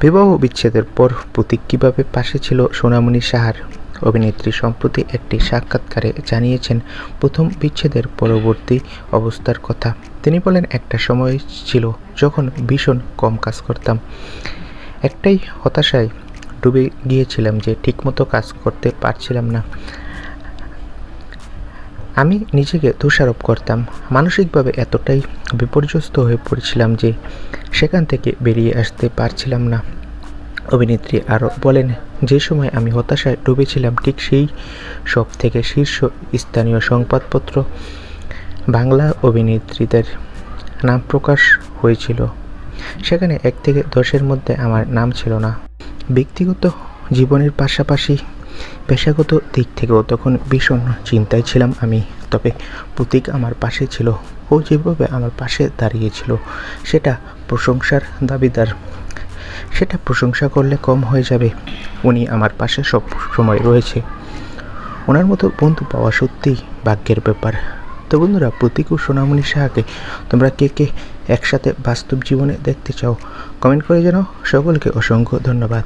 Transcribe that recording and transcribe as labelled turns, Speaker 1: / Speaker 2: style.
Speaker 1: বিবাহ বিচ্ছেদের পর প্রতীক কীভাবে পাশে ছিল সোনামণি সাহার? অভিনেত্রী সম্প্রতি একটি সাক্ষাৎকারে জানিয়েছেন, প্রথম বিচ্ছেদের পরবর্তী অবস্থার কথা। তিনি বলেন, একটা সময় ছিল যখন ভীষণ কম কাজ করতাম। একটাই হতাশায় ডুবে গিয়েছিলাম যে ঠিকমতো কাজ করতে পারছিলাম না। আমি নিজেকে দোষারোপ করতাম। মানসিকভাবে এতটাই বিপর্যস্ত হয়ে পড়েছিলাম যে সেখান থেকে বেরিয়ে আসতে পারছিলাম না। অভিনেত্রী আরও বলেন, যে সময় আমি হতাশায় ডুবেছিলাম, ঠিক সেই সব থেকে শীর্ষ স্থানীয় সংবাদপত্র বাংলা অভিনেত্রীদের নাম প্রকাশ হয়েছিল। সেখানে এক থেকে দশের মধ্যে আমার নাম ছিল না। ব্যক্তিগত জীবনের পাশাপাশি পেশাগত দিক থেকেও তখন ভীষণ চিন্তায় ছিলাম আমি। তবে প্রতীক আমার পাশে ছিল ও যেভাবে আমার পাশে দাঁড়িয়েছিল সেটা প্রশংসার দাবিদার। সেটা প্রশংসা করলে কম হয়ে যাবে। উনি আমার পাশে সব সময় রয়েছে। ওনার মতো বন্ধু পাওয়া সত্যিই ভাগ্যের ব্যাপার। তো বন্ধুরা, প্রতীক ও সোনামণি সাহাকে তোমরা কে কে একসাথে বাস্তব জীবনে দেখতে চাও, কমেন্ট করে জানাও। সকলকে অসংখ্য ধন্যবাদ।